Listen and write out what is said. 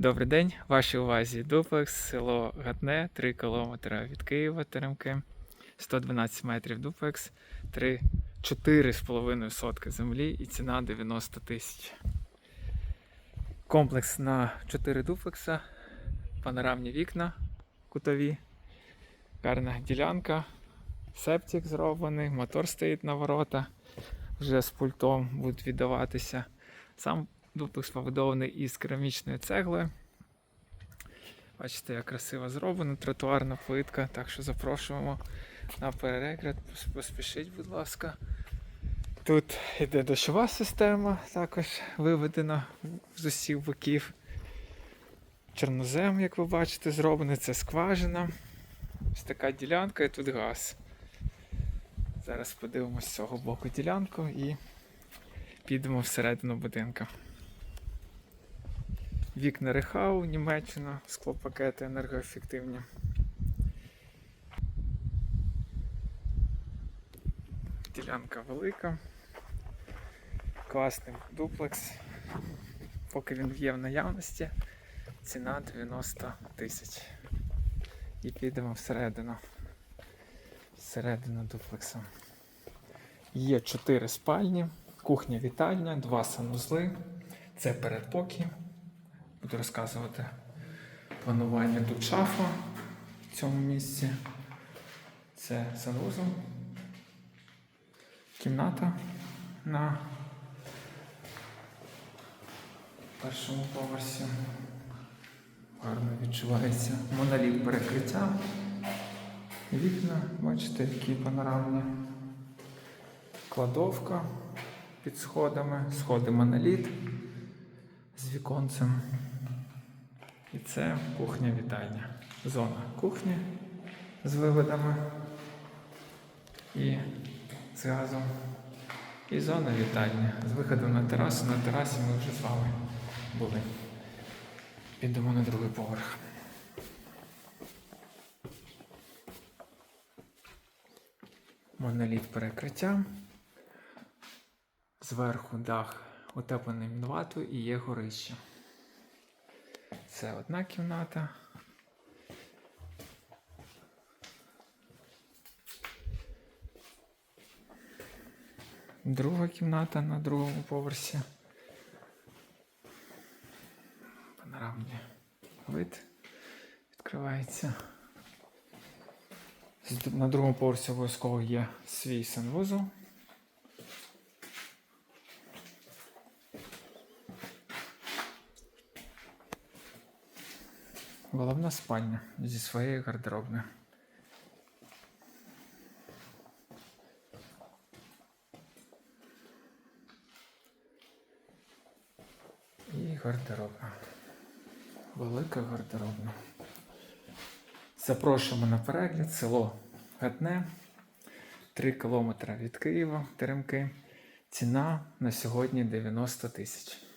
Добрий день, вашій увазі дуплекс, село Гатне, 3 км від Києва, Теремки, 112 метрів дуплекс, 3, 4,5 сотки землі і ціна 90 тисяч. Комплекс на 4 дуплекса, панорамні вікна кутові, гарна ділянка, септик зроблений, мотор стоїть на ворота, вже з пультом будуть віддаватися. Сам дуплекс побудований із керамічної цегли. Бачите, як красиво зроблено, тротуарна плитка, так що запрошуємо на перегляд. Поспішіть, будь ласка. Тут йде дощова система, також виведена з усіх боків. Чорнозем, як ви бачите, зроблений, це скважина. Ось така ділянка і тут газ. Зараз подивимось з цього боку ділянку і підемо всередину будинку. Вікна Рехау, Німеччина, склопакети енергоефективні. Ділянка велика. Класний дуплекс. Поки він є в наявності, ціна 90 тисяч. І підемо всередину. Всередину дуплекса. Є 4 спальні, кухня вітальня, два санузли. Це передпокій. Буду розказувати планування тут шафа в цьому місці. Це санузел. Кімната на першому поверсі. Гарно відчувається моноліт перекриття. Вікна, бачите, які панорамні. Кладовка під сходами, сходи моноліт з віконцем. І це кухня вітальня. Зона кухні з виводами і з газом. І зона вітальня з виходом на терасу. На терасі ми вже з вами були. Підемо на другий поверх. Моноліт перекриття. Зверху дах утеплений мінватою і є горище. Це одна кімната. Друга кімната на другому поверсі. Панорамний вид відкривається. На другому поверсі обов'язково є свій санвузол. Головна спальня зі своєю гардеробною. І гардеробна. Велика гардеробна. Запрошуємо на перегляд село Гатне. 3 кілометри від Києва, Теремки. Ціна на сьогодні 90 тисяч.